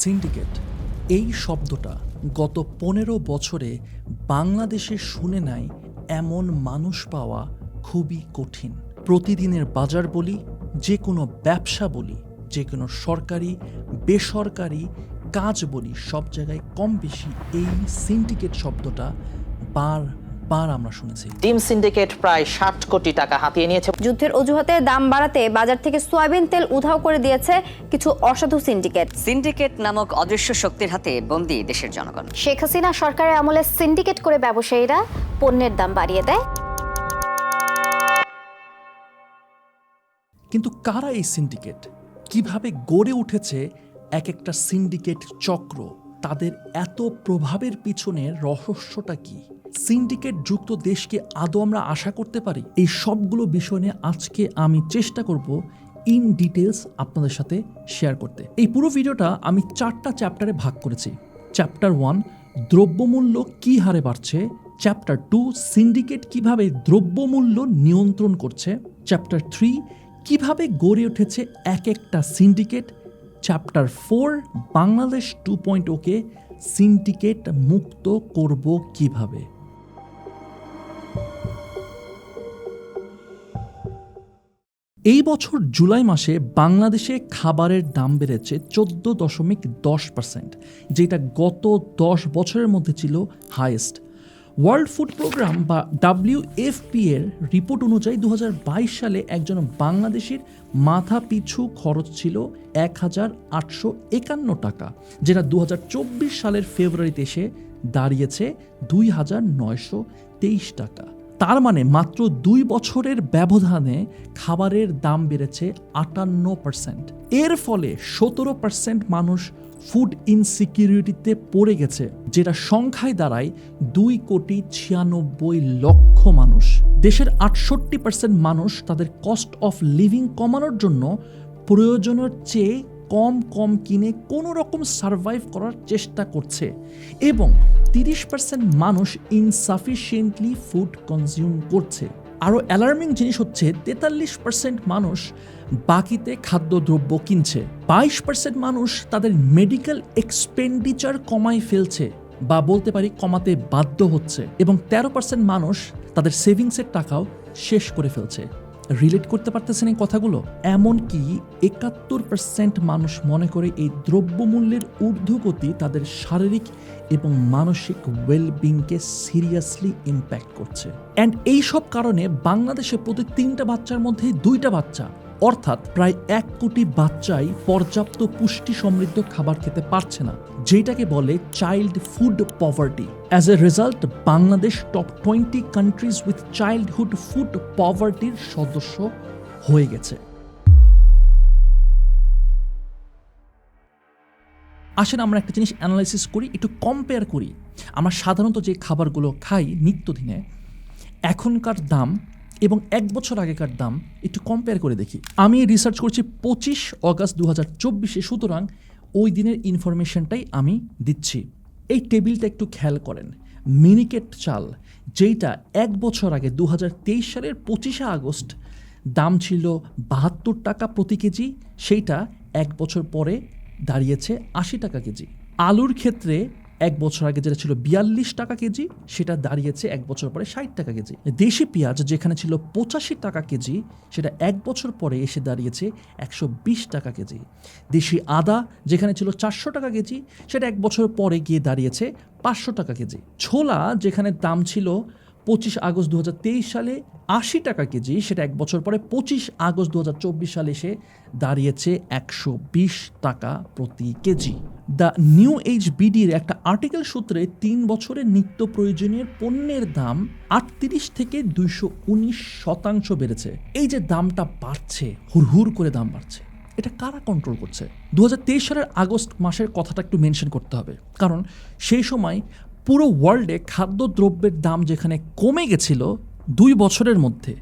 Syndicate. এই শব্দটা গত পনেরো বছরে বাংলাদেশে শুনে নাই এমন মানুষ পাওয়া খুবই কঠিন। প্রতিদিনের বাজার বলি যে কোনো ব্যবসা বলি যে কোনো সরকারি, বেসরকারি কাজ বলি, সব জায়গায় কম বেশি এই সিন্ডিকেট শব্দটা বার বার আমরা শুনেছি। টিম সিন্ডিকেট প্রায় ষাট কোটি টাকা হাতিয়ে নিয়েছে। যুদ্ধের অজুহাতে দাম বাড়াতে বাজার থেকে সয়াবিন তেল উধাও করে দিয়েছে কিছু অসাধু সিন্ডিকেট। সিন্ডিকেট নামক অদৃশ্য শক্তির হাতে বন্দী দেশের জনগণ। শেখ হাসিনা সরকারের আমলে সিন্ডিকেট করে ব্যবসায়ীরা পণ্যের দাম বাড়িয়ে দেয়। কিন্তু কারা এই সিন্ডিকেট? কীভাবে গড়ে উঠেছে এক একটা সিন্ডিকেট চক্র? তাদের এত প্রভাবের পিছনে রহস্যটা কি? সিন্ডিকেট যুক্ত দেশকে আদৌ আমরা আশা করতে পারি? এই সবগুলো বিষয় নিয়ে আজকে আমি চেষ্টা করব ইন ডিটেলস আপনাদের সাথে শেয়ার করতে। এই পুরো ভিডিওটা আমি চারটা চ্যাপ্টারে ভাগ করেছি। চ্যাপ্টার ওয়ান দ্রব্যমূল্য কী হারে বাড়ছে? চ্যাপ্টার টু সিন্ডিকেট কীভাবে দ্রব্যমূল্য নিয়ন্ত্রণ করছে? চ্যাপ্টার থ্রি কীভাবে গড়ে উঠেছে এক একটা syndicate chapter four Bangladesh two point okay syndicate মুক্ত করব কীভাবে? এই বছর জুলাই মাসে বাংলাদেশে খাবারের দাম বেড়েছে চোদ্দ দশমিক দশ পার্সেন্ট, যেটা গত দশ বছরের মধ্যে ছিল হাইয়েস্ট ওয়ার্ল্ড ফুড প্রোগ্রাম বা ডাব্লিউএফপি এর রিপোর্ট অনুযায়ী দু হাজার বাইশ সালে একজন বাংলাদেশির মাথা পিছু খরচ ছিল এক হাজার আটশো একান্ন টাকা, যেটা দু হাজার চব্বিশ সালের ফেব্রুয়ারিতে এসে দাঁড়িয়েছে দুই হাজার নয়শো তেইশ টাকা। তার মানে মাত্র দুই বছরের ব্যবধানে খাবারের দাম বেড়েছে আটান্ন পার্সেন্ট এর ফলে সতেরো পার্সেন্ট মানুষ ফুড ইনসিকিউরিটিতে পড়ে গেছে, যেটা সংখ্যায় দাঁড়ায় দুই কোটি ছিয়ানব্বই লক্ষ মানুষ। দেশের আটষট্টি পার্সেন্ট মানুষ তাদের কস্ট অফ লিভিং কমানোর জন্য প্রয়োজনের চেয়ে কম কম কিনে কোনো রকম সার্ভাইভ করার চেষ্টা করছে। এবং তিরিশ পার্সেন্ট মানুষ ইনসাফিসিয়েন্টলি ফুড কনজিউম করছে। আরও অ্যালার্মিং জিনিস হচ্ছে, তেতাল্লিশ পার্সেন্ট মানুষ বাকিতে খাদ্যদ্রব্য কিনছে। বাইশ পার্সেন্ট মানুষ তাদের মেডিকেল এক্সপেন্ডিচার কমাই ফেলছে বা বলতে পারি কমাতে বাধ্য হচ্ছে। এবং তেরো পার্সেন্ট মানুষ তাদের সেভিংসের টাকাও শেষ করে ফেলছে। রিলেট করতে পারতেছেন এই কথাগুলো? এমনকি একাত্তর পার্সেন্ট মানুষ মনে করে এই দ্রব্যমূল্যের ঊর্ধ্বগতি তাদের শারীরিক এবং মানসিক ওয়েলবিংকে সিরিয়াসলি ইম্প্যাক্ট করছে। অ্যান্ড এই সব কারণে বাংলাদেশে প্রতি তিনটা বাচ্চার মধ্যে দুইটা বাচ্চা অর্থাৎ প্রায় এক কোটি বাচ্চাই পর্যাপ্ত পুষ্টি সমৃদ্ধ খাবার খেতে পারছে না, যেটাকে বলে child food poverty as a result Bangladesh top twenty countries with childhood food পভার্টির সদস্য হয়ে গেছে। আসেন আমরা একটা জিনিস অ্যানালাইসিস করি, একটু কম্পেয়ার করি। আমরা সাধারণত যে খাবারগুলো খাই নিত্যদিনে, এখনকার দাম এবং এক বছর আগেকার দাম একটু কম্পেয়ার করে দেখি। আমি রিসার্চ করছি পঁচিশ অগাস্ট দু হাজার চব্বিশে, সুতরাং ওই দিনের ইনফরমেশনটাই আমি দিচ্ছি। এই টেবিলটা একটু খেয়াল করেন। মিনিকেট চাল, যেইটা এক বছর আগে দু হাজার তেইশ সালের পঁচিশে আগস্ট দাম ছিল বাহাত্তর টাকা প্রতি কেজি, সেইটা এক বছর পরে দাঁড়িয়েছে আশি টাকা কেজি। আলুর ক্ষেত্রে এক বছর আগে যেটা ছিল বিয়াল্লিশ টাকা কেজি, সেটা দাঁড়িয়েছে এক বছর পরে ষাট টাকা কেজি। দেশি পেঁয়াজ, যেখানে ছিল পঁচাশি টাকা কেজি, সেটা এক বছর পরে এসে দাঁড়িয়েছে একশো বিশ টাকা কেজি। দেশি আদা, যেখানে ছিল চারশো টাকা কেজি, সেটা এক বছর পরে গিয়ে দাঁড়িয়েছে পাঁচশো টাকা কেজি। ছোলা, যেখানে দাম ছিল পঁচিশ আগস্ট দুহাজার তেইশ সালে আশি টাকা কেজি, সেটা এক বছর পরে পঁচিশ আগস্ট দুহাজার চব্বিশ সালে এসে দাঁড়িয়েছে একশো বিশ টাকা প্রতি কেজি। দ্য নিউ এইচ বিডির একটা আর্টিকেল সূত্রে তিন বছরের নিত্য প্রয়োজনীয় পণ্যের দাম আটত্রিশ থেকে দুইশো উনিশ শতাংশ বেড়েছে। এই যে দামটা বাড়ছে, হুড়হুড় করে দাম বাড়ছে, এটা কারা কন্ট্রোল করছে? দু হাজার তেইশ সালের আগস্ট মাসের কথাটা একটু মেনশন করতে হবে। কারণ সেই সময় পুরো ওয়ার্ল্ডে খাদ্যদ্রব্যের দাম যেখানে কমে গেছিল দুই বছরের মধ্যে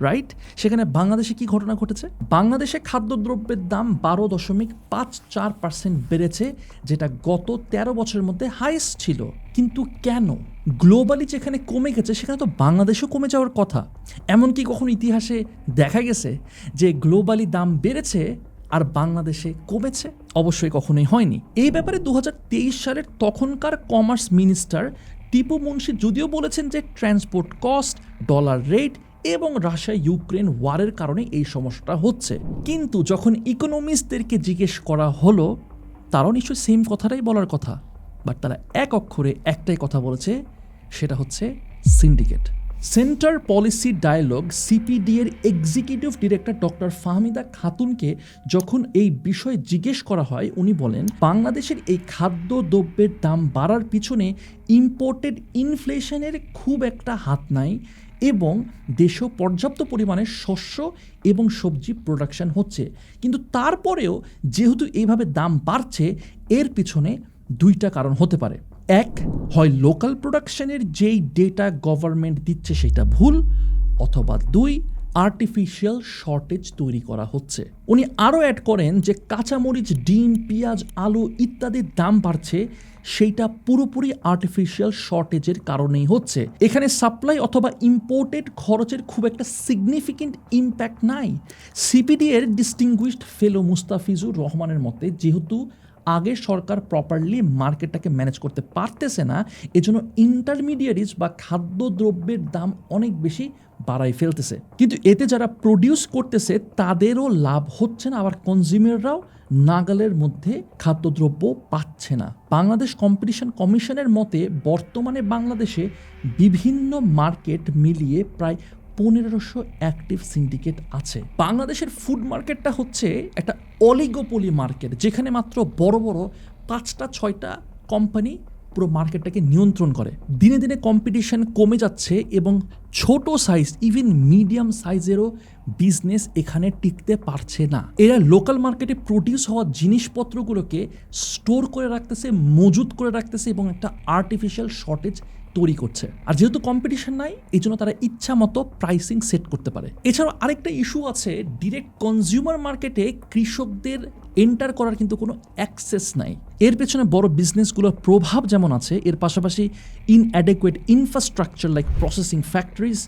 রাইট সেখানে বাংলাদেশে কি ঘটনা ঘটেছে? বাংলাদেশে খাদ্যদ্রব্যের দাম বারো দশমিক পাঁচ চার পার্সেন্ট বেড়েছে, যেটা গত তেরো বছরের মধ্যে হাইয়েস্ট ছিল। কিন্তু কেন? গ্লোবালি যেখানে কমে গেছে, সেখানে তো বাংলাদেশেও কমে যাওয়ার কথা। এমনকি কখন ইতিহাসে দেখা গেছে যে গ্লোবালি দাম বেড়েছে আর বাংলাদেশে কমেছে? অবশ্যই কখনোই হয়নি। এই ব্যাপারে দু হাজার তেইশ সালের তখনকার কমার্স মিনিস্টার টিপু মুন্সি যদিও বলেছেন যে ট্রান্সপোর্ট কস্ট, ডলার রেট এবং রাশিয়া ইউক্রেন ওয়ারের কারণে এই সমস্যাটা হচ্ছে। কিন্তু যখন ইকোনমিস্টদেরকে জিজ্ঞেস করা হলো, তারাও নিশ্চয়ই সেম কথাটাই বলার কথা। বাট তারা এক অক্ষরে একটাই কথা বলেছে, সেটা হচ্ছে syndicate. Centre policy dialogue CPD এর এক্সিকিউটিভ ডিরেক্টর ডক্টর ফাহমিদা খাতুনকে যখন এই বিষয়ে জিজ্ঞেস করা হয়, উনি বলেন, বাংলাদেশের এই খাদ্য দ্রব্যের দাম বাড়ার পিছনে ইম্পোর্টেড ইনফ্লেশনের খুব একটা হাত নাই এবং দেশেও পর্যাপ্ত পরিমাণে শস্য এবং সবজি প্রোডাকশন হচ্ছে। কিন্তু তারপরেও যেহেতু এইভাবে দাম বাড়ছে, এর পিছনে দুইটা কারণ হতে পারে। এক, হয় লোকাল প্রোডাকশনের যেই ডেটা গভর্নমেন্ট দিচ্ছে সেটা ভুল, অথবা দুই আর্টিফিশিয়াল শর্টেজ তৈরি করা হচ্ছে। উনি আরও অ্যাড করেন যে কাঁচামরিচ, ডিম, পেঁয়াজ, আলু ইত্যাদির দাম বাড়ছে, সেইটা পুরোপুরি আর্টিফিশিয়াল শর্টেজের কারণেই হচ্ছে। এখানে সাপ্লাই অথবা ইম্পোর্টেড খরচের খুব একটা সিগনিফিকেন্ট ইম্প্যাক্ট নাই। সিপিডি এর ডিস্টিংগুইশড ফেলো মুস্তাফিজুর রহমানের মতে, যেহেতু আগে সরকার প্রপারলি মার্কেটটাকে ম্যানেজ করতে পারতেছে না, এজন্য ইন্টারমিডিয়ারিজ বা খাদ্যদ্রব্যের দাম অনেক বেশি বাড়াই ফেলতেছে। কিন্তু এতে যারা প্রডিউস করতেছে, তাদেরও লাভ হচ্ছে না, আবার কনজিউমাররাও নাগালের মধ্যে খাদ্যদ্রব্য পাচ্ছে না। বাংলাদেশ কম্পিটিশন কমিশনের মতে, বর্তমানে বাংলাদেশে বিভিন্ন মার্কেট মিলিয়ে প্রায় পনেরোশো অ্যাক্টিভ সিন্ডিকেট আছে। বাংলাদেশের ফুড মার্কেটটা হচ্ছে একটা অলিগোপলি মার্কেট যেখানে মাত্র বড় বড় পাঁচটা, ছয়টা কোম্পানি পুরো মার্কেটটাকে নিয়ন্ত্রণ করে। দিনে দিনে কম্পিটিশন কমে যাচ্ছে এবং ছোট সাইজ ইভেন মিডিয়াম সাইজেরও বিজনেস এখানে টিকতে পারছে না। এরা লোকাল মার্কেটে প্রডিউস হওয়া জিনিসপত্রগুলোকে স্টোর করে রাখতেছে, মজুত করে রাখতেছে এবং একটা আর্টিফিশিয়াল শর্টেজ তৈরি করছে। আর যেহেতু কম্পিটিশন নাই, এই জন্য তারা ইচ্ছা মতো প্রাইসিং সেট করতে পারে। এছাড়াও আরেকটা ইস্যু আছে ডিরেক্ট কনজিউমার মার্কেটে কৃষকদের এন্টার করার কিন্তু কোনো অ্যাক্সেস নাই। এর পেছনে বড় বিজনেসগুলোর প্রভাব যেমন আছে, এর পাশাপাশি inadequate infrastructure like processing factories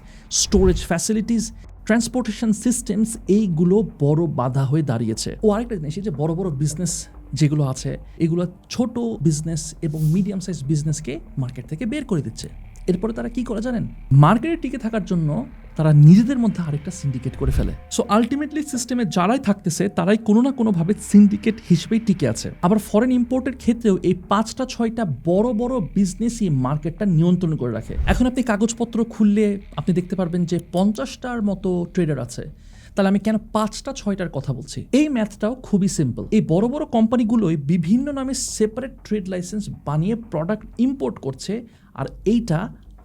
storage facilities transportation systems এইগুলো বড় বাধা হয়ে দাঁড়িয়েছে। ও আরেকটা জিনিস যে বড় বড় বিজনেস যেগুলো আছে, এগুলো ছোট বিজনেস এবং মিডিয়াম সাইজ বিজনেসকে মার্কেট থেকে বের করে দিচ্ছে। এরপরে তারা কি করে জানেন? মার্কেটে টিকে থাকার জন্য তারা নিজেদের মধ্যে আরেকটা সিন্ডিকেট করে ফেলে। সো আলটিমেটলি সিস্টেমে যারাই থাকতেছে, তারাই কোনো না কোনোভাবে সিন্ডিকেট হিসেবেই টিকে আছে। আবার ফরেন ইম্পোর্টের ক্ষেত্রেও এই পাঁচটা, ছয়টা বড় বড় বিজনেসই মার্কেটটা নিয়ন্ত্রণ করে রাখে। এখন আপনি কাগজপত্র খুললে আপনি দেখতে পারবেন যে পঞ্চাশটার মতো ট্রেডার আছে। তাহলে আমি কেন পাঁচটা, ছয়টার কথা বলছি? এই ম্যাথটাও খুবই সিম্পল এই বড় বড় কোম্পানিগুলোই বিভিন্ন নামে সেপারেট ট্রেড লাইসেন্স বানিয়ে প্রোডাক্ট ইম্পোর্ট করছে, আর এইটা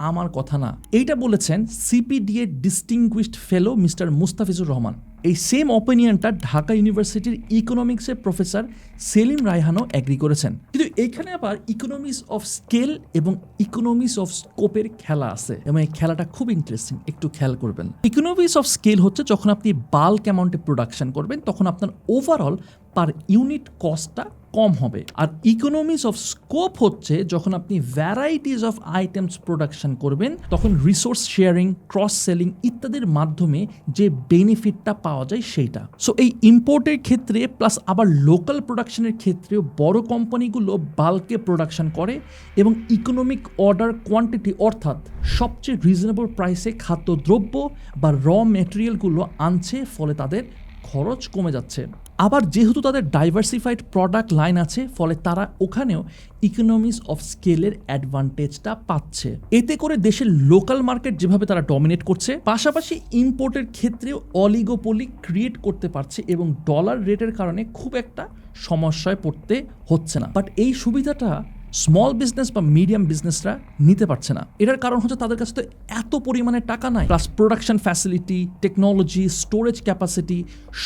আমার কথা না। এইটা বলেছেন সিপিডিএ distinguished fellow mister Mustafizur Rahman. এই সেম অপিনিয়নটা ঢাকা ইউনিভার্সিটির ইকোনমিক্সের প্রফেসর সেলিম রায়হানও অ্যাগ্রি করেছেন। কিন্তু এইখানে আবার ইকোনমিক্স অফ স্কেল এবং ইকোনমিক্স অফ স্কোপের খেলা আছে। এবং এই খেলাটা খুব ইন্টারেস্টিং একটু খেয়াল করবেন। ইকোনমিক্স অফ স্কেল হচ্ছে যখন আপনি বাল্ক অ্যামাউন্টে প্রোডাকশন করবেন, তখন আপনার ওভারঅল পার ইউনিট কস্টটা কম হবে। আর ইকোনমিস অফ স্কোপ হচ্ছে যখন আপনি ভ্যারাইটিস অফ আইটেমস প্রোডাকশন করবেন, তখন রিসোর্স শেয়ারিং ক্রস সেলিং ইত্যাদির মাধ্যমে যে বেনিফিটটা পাওয়া যায় সেইটা। সো এই ইম্পোর্টের ক্ষেত্রে প্লাস আবার লোকাল প্রোডাকশনের ক্ষেত্রেও বড় কোম্পানিগুলো বাল্কে প্রোডাকশন করে এবং ইকোনমিক অর্ডার কোয়ান্টিটি অর্থাৎ সবচেয়ে রিজনেবল প্রাইসে খাদ্যদ্রব্য বা র মেটেরিয়ালগুলো আনছে, ফলে তাদের খরচ কমে যাচ্ছে। আবার যেহেতু তাদের ডাইভার্সিফাইড প্রোডাক্ট লাইন আছে, ফলে তারা ওখানেও ইকোনমিস অফ স্কেলের অ্যাডভান্টেজটা পাচ্ছে। এতে করে দেশের লোকাল মার্কেট যেভাবে তারা ডমিনেট করছে, পাশাপাশি ইম্পোর্টের ক্ষেত্রেও অলিগোপলি ক্রিয়েট করতে পারছে এবং ডলার রেটের কারণে খুব একটা সমস্যায় পড়তে হচ্ছে না। বাট এই সুবিধাটা স্মল বিজনেস বা মিডিয়াম বিজনেসরা নিতে পারছে না। এটার কারণ হচ্ছে তাদের কাছে তো এত পরিমাণে টাকা নাই। Plus production facility technology storage capacity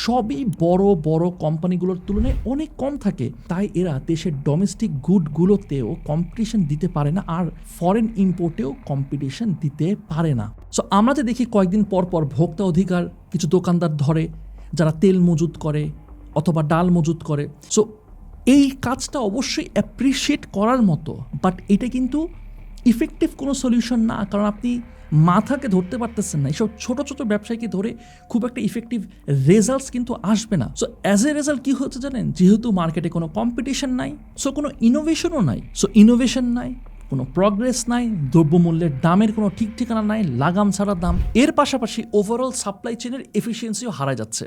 সবই বড় বড় কোম্পানিগুলোর তুলনায় অনেক কম থাকে। তাই এরা দেশের ডোমেস্টিক গুডগুলোতেও কম্পিটিশন দিতে পারে না আর ফরেন ইম্পোর্টেও কম্পিটিশন দিতে পারে না। সো আমরা যে দেখি কয়েকদিন পর পর ভোক্তা অধিকার কিছু দোকানদার ধরে, যারা তেল মজুত করে অথবা ডাল মজুত করে। সো এই কাজটা অবশ্যই অ্যাপ্রিসিয়েট করার মতো বাট এটা কিন্তু ইফেক্টিভ কোনো সলিউশন না, কারণ আপনি মাথাকে ধরতে পারতেছেন না। এইসব ছোটো ছোটো ব্যবসায়ীকে ধরে খুব একটা ইফেক্টিভ রেজাল্টস কিন্তু আসবে না। সো অ্যাজ এ রেজাল্ট কী হচ্ছে জানেন? যেহেতু মার্কেটে কোনো কম্পিটিশন নাই সো কোনো ইনোভেশনও নাই। সো ইনোভেশন নাই, কোনো প্রগ্রেস নাই, দ্রব্যমূল্যের দামের কোনো ঠিক ঠিকানা নাই, লাগাম ছাড়া দাম। এর পাশাপাশি ওভারঅল সাপ্লাই চেনের এফিসিয়েন্সিও হারা যাচ্ছে।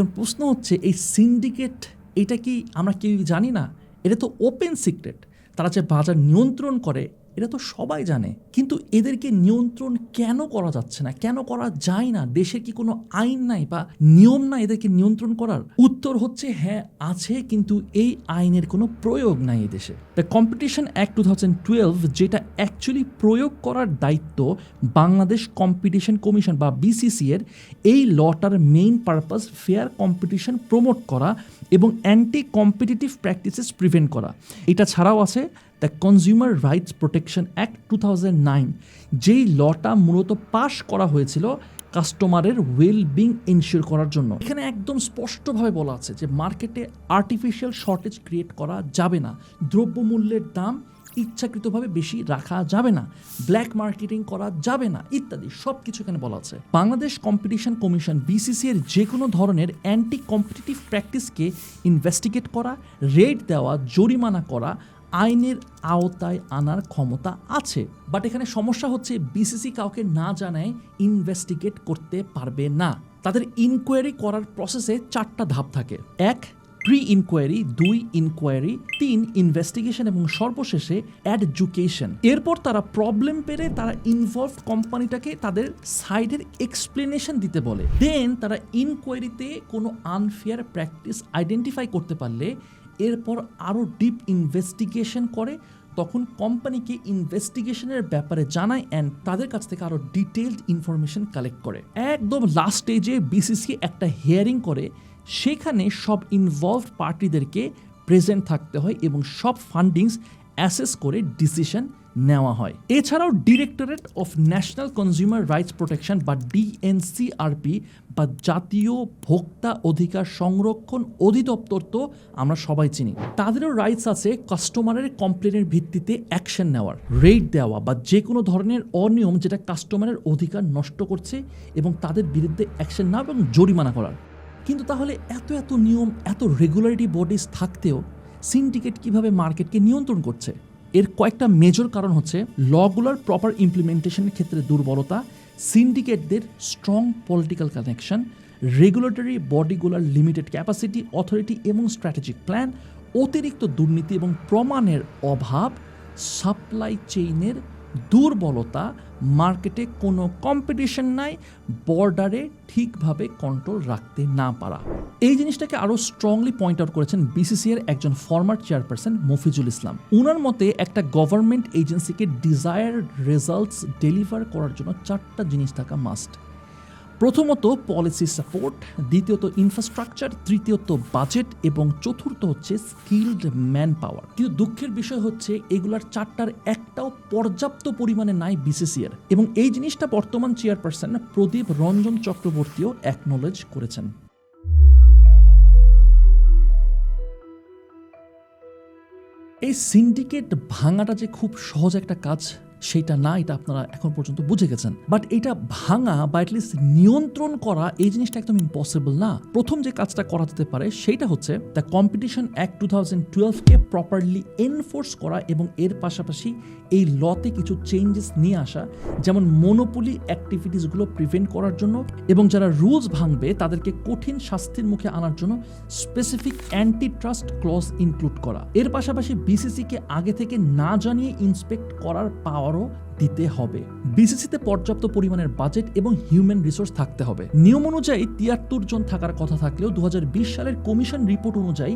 এখন প্রশ্ন হচ্ছে, এই সিন্ডিকেট এটা কি আমরা কেউ জানি না? এটা তো ওপেন সিক্রেট তারা যে বাজার নিয়ন্ত্রণ করে এটা তো সবাই জানে, কিন্তু এদেরকে নিয়ন্ত্রণ কেন করা যাচ্ছে না? কেন করা যায় না? দেশে কি কোনো আইন নাই বা নিয়ম নাই এদেরকে নিয়ন্ত্রণ করার? উত্তর হচ্ছে হ্যাঁ আছে, কিন্তু এই আইনের কোনো প্রয়োগ নাই এই দেশে। The competition act two thousand twelve যেটা অ্যাকচুয়ালি প্রয়োগ করার দায়িত্ব বাংলাদেশ কম্পিটিশন কমিশন বা বিসিসি এর, এই লটার main purpose fair competition promote করা এবং অ্যান্টি কম্পিটিটিভ প্র্যাকটিসেস প্রিভেন্ট করা। এটা ছাড়াও আছে the consumer rights protection act two যেই লটা মূলত পাশ করা হয়েছিল কাস্টমারের ওয়েল বিং ইনশিওর করার জন্য। এখানে একদম স্পষ্টভাবে বলা আছে যে মার্কেটে আর্টিফিশিয়াল শর্টেজ ক্রিয়েট করা যাবে না, দ্রব্যমূল্যের দাম ইচ্ছাকৃতভাবে বেশি রাখা যাবে না ব্ল্যাক মার্কেটিং করা যাবে না, ইত্যাদি সব কিছু এখানে বলা আছে। বাংলাদেশ কম্পিটিশন কমিশন বিসিসি এর যে কোনো ধরনের অ্যান্টি কম্পিটিটিভ প্র্যাকটিসকে ইনভেস্টিগেট করা রেট দেওয়া, জরিমানা করা আইনের আওতায় আনার ক্ষমতা আছে বাট এখানে সমস্যা হচ্ছে বিসিসি কাউকে না জানায় ইনভেস্টিগেট করতে পারবে না। তাদের ইনকোয়ারি করার প্রসেসে চারটা ধাপ থাকে। এক প্রি ইনকোয়ারি দুই ইনকোয়ারি তিন ইনভেস্টিগেশন এবং সর্বশেষে অ্যাডজুকেশন এরপর তারা প্রবলেম পেরে তারা ইনভলভ কোম্পানিটাকে তাদের সাইডের এক্সপ্লেনেশন দিতে বলে। দেন তারা ইনকোয়ারিতে কোনো আনফেয়ার প্র্যাকটিস আইডেন্টিফাই করতে পারলে এরপর আরও ডিপ ইনভেস্টিগেশন করে, তখন কোম্পানিকে ইনভেস্টিগেশনের ব্যাপারে জানায় অ্যান্ড তাদের কাছ থেকে আরও ডিটেলড ইনফরমেশন কালেক্ট করে। একদম লাস্ট স্টেজে বিসিসি একটা হিয়ারিং করে, সেখানে সব ইনভলভ পার্টিদেরকে প্রেজেন্ট থাকতে হয় এবং সব ফান্ডিংস অ্যাসেস করে ডিসিশন নেওয়া হয়। এছাড়াও directorate of national consumer rights protection বা ডিএনসিআরপি বা জাতীয় ভোক্তা অধিকার সংরক্ষণ অধিদপ্তর তো আমরা সবাই চিনি। তাদেরও রাইটস আছে কাস্টমারের কমপ্লেনের ভিত্তিতে অ্যাকশন নেওয়ার রেট দেওয়া বা যে কোনো ধরনের অনিয়ম যেটা কাস্টমারের অধিকার নষ্ট করছে এবং তাদের বিরুদ্ধে অ্যাকশন নেওয়া এবং জরিমানা করার। কিন্তু তাহলে এত এত নিয়ম, এত রেগুলারিটি বডিজ থাকতেও সিন্ডিকেট কীভাবে মার্কেটকে নিয়ন্ত্রণ করছে? এর কয়েকটা মেজর কারণ হচ্ছে লগুলার প্রপার ইমপ্লিমেন্টেশনের ক্ষেত্রে দুর্বলতা সিন্ডিকেটদের স্ট্রং পলিটিক্যাল কানেকশন রেগুলেটরি বডিগুলার লিমিটেড ক্যাপাসিটি অথরিটি এবং স্ট্র্যাটেজিক প্ল্যান অতিরিক্ত দুর্নীতি এবং প্রমাণের অভাব সাপ্লাই চেইনের দুর্বলতা মার্কেটে কোনো কম্পিটিশন নাই বর্ডারে ঠিকভাবে কন্ট্রোল রাখতে না পারা। এই জিনিসটাকে আরও স্ট্রংলি পয়েন্ট আউট করেছেন বিসিসিআর একজন ফর্মার চেয়ারপারসন মফিজুল ইসলাম। উনার মতে একটা গভর্নমেন্ট এজেন্সিকে ডিজায়ার রেজাল্টস ডেলিভার করার জন্য চারটা জিনিস থাকা মাস্ট প্রথমত পলিসি সাপোর্ট দ্বিতীয়ত ইনফ্রাস্ট্রাকচার তৃতীয়ত বাজেট এবং চতুর্থ হচ্ছে স্কিল্ড ম্যান পাওয়ার কিন্তু দুঃখের বিষয় হচ্ছে এগুলার চারটার একটাও পর্যাপ্ত পরিমাণে নাই বিসিসিআর এবং এই জিনিসটা বর্তমান চেয়ারপারসন প্রদীপ রঞ্জন চক্রবর্তীও অ্যাকনোলেজ করেছেন। এই সিন্ডিকেট ভাঙাটা যে খুব সহজ একটা কাজ সেটা না, এটা আপনারা এখন পর্যন্ত বুঝে গেছেন। বাট এটা ভাঙা বা অ্যাটলিস্ট নিয়ন্ত্রণ করা এই জিনিসটা একদম ইম্পসিবল না। প্রথম যে কাজটা করা যেতে পারে সেটা হচ্ছে the competition act two thousand টুয়েলভকে properly enforce করা এবং এর পাশাপাশি এই লতে কিছু চেঞ্জেস নিয়ে আসা, যেমন মনোপলি অ্যাক্টিভিটিসগুলো প্রিভেন্ট করার জন্য এবং যারা রুলস ভাঙবে তাদেরকে কঠিন শাস্তির মুখে আনার জন্য specific anti trust clause include করা। এর পাশাপাশি বিসিসিকে আগে থেকে না জানিয়ে ইন্সপেক্ট করার পাওয়ারও দিতে হবে। বিসিসিতে পর্যাপ্ত পরিমাণের বাজেট এবং হিউম্যান রিসোর্স থাকতে হবে। নিয়ম অনুযায়ী তিয়াত্তর জন থাকার কথা থাকলেও দুহাজার বিশ সালের কমিশন রিপোর্ট অনুযায়ী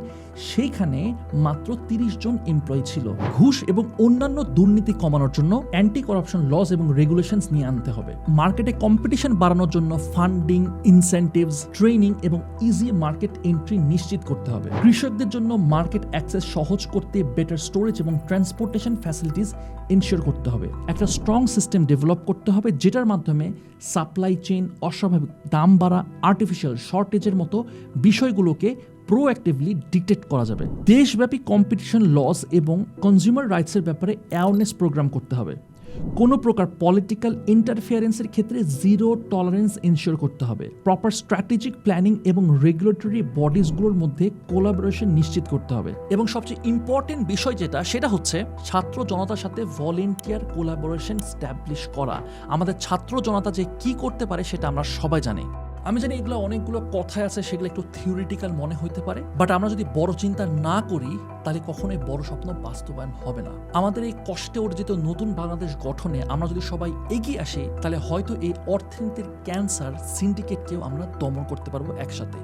সেইখানে মাত্র তিরিশ জন এমপ্লয়ি ছিল। ঘুষ এবং অন্যান্য দুর্নীতি কমানোর জন্য অ্যান্টি করাপশন লস এবং রেগুলেশনস নিয়ে আনতে হবে। মার্কেটে কম্পিটিশন বাড়ানোর জন্য ফান্ডিং ইনসেন্টিভস ট্রেনিং এবং ইজি মার্কেট এন্ট্রি নিশ্চিত করতে হবে। কৃষকদের জন্য মার্কেট অ্যাক্সেস সহজ করতে বেটার স্টোরেজ এবং ট্রান্সপোর্টেশন ফ্যাসিলিটিস ইনশিওর করতে হবে। হবে। একটা স্ট্রং সিস্টেম ডেভেলপ করতে হবে, যেটার মাধ্যমে সাপ্লাই চেইন অস্বাভাবিক দাম বাড়া আর্টিফিশিয়াল শর্টেজের মতো বিষয়গুলোকে প্রোঅ্যাক্টিভলি ডিটেক্ট করা যাবে। দেশব্যাপী কম্পিটিশন লস এবং কনজিউমার রাইটসের ব্যাপারে অ্যাওয়ারনেস প্রোগ্রাম করতে হবে। কোনো প্রকার পলিটিক্যাল ইন্টারফিয়ারেন্সের ক্ষেত্রে জিরো টলারেন্স ইনশিওর করতে হবে। প্রপার স্ট্র্যাটেজিক প্ল্যানিং এবং রেগুলেটরি বডিজগুলোর মধ্যে কোলাবোরেশন নিশ্চিত করতে হবে। এবং সবচেয়ে ইম্পর্টেন্ট বিষয় যেটা, সেটা হচ্ছে ছাত্র জনতার সাথে ভলেন্টিয়ার কোলাবোরেশন স্ট্যাবলিশ করা। আমাদের ছাত্র জনতা যে কি করতে পারে সেটা আমরা সবাই জানি। আমি জানি এগুলো অনেকগুলো কথায় আছে, সেগুলো একটু থিওরিটিক্যাল মনে হইতে পারে বাট আমরা যদি বড় চিন্তা না করি, তাহলে কখনোই বড় স্বপ্ন বাস্তবায়ন হবে না। আমাদের এই কষ্টে অর্জিত নতুন বাংলাদেশ গঠনে আমরা যদি সবাই এগিয়ে আসি, তাহলে হয়তো এই অর্থনীতির ক্যান্সার সিন্ডিকেটকেও আমরা দমন করতে পারব একসাথে